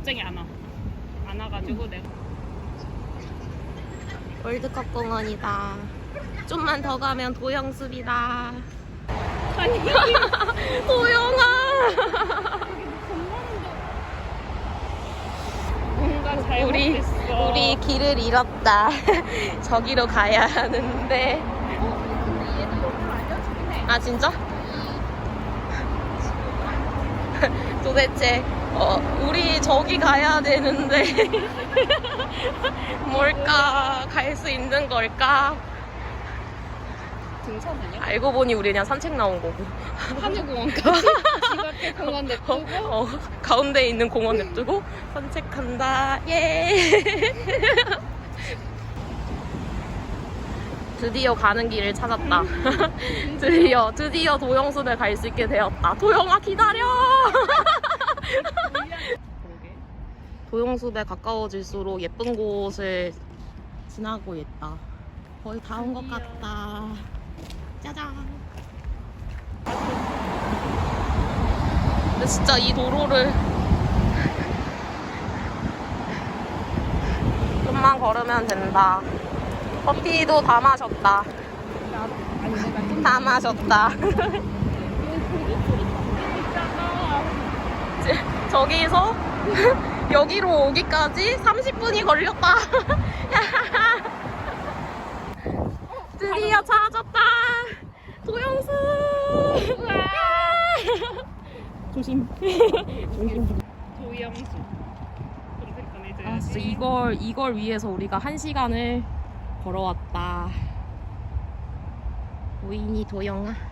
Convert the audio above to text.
갑자기 안 와. 안 와가지고 내가. 월드컵 공원이다. 좀만 더 가면 도영숲이다. 아니 도영아. 뭔가 잘못 우리 우리 길을 잃었다. 저기로 가야 하는데. 어, 근데 얘도 여기로 알려주긴 해. 아 진짜? 도대체 어, 우리 저기 가야 되는데 뭘까? 갈 수 있는 걸까? 등산하냐? 알고 보니 우리 그냥 산책 나온 거고. 하늘공원까지 집 앞에 공원 냅두고 어, 가운데 있는 공원 냅두고 산책한다. 예. 드디어 가는 길을 찾았다. 드디어 드디어 도영숲에 갈수 있게 되었다. 도영아 기다려. 도영숲에 가까워질수록 예쁜 곳을 지나고 있다. 거의 다 온 것. 같다. 짜잔. 근데 진짜 이 도로를 좀만 걸으면 된다. 커피도 다 마셨다. 다 마셨다. 저기서 여기로 오기까지 30분이 걸렸다. 드디어 찾았다. 도영수. 조심. 조심. 도영수. 아, 진짜 이걸 이걸 위해서 우리가 한 시간을 걸어왔다. 보이니 도영아?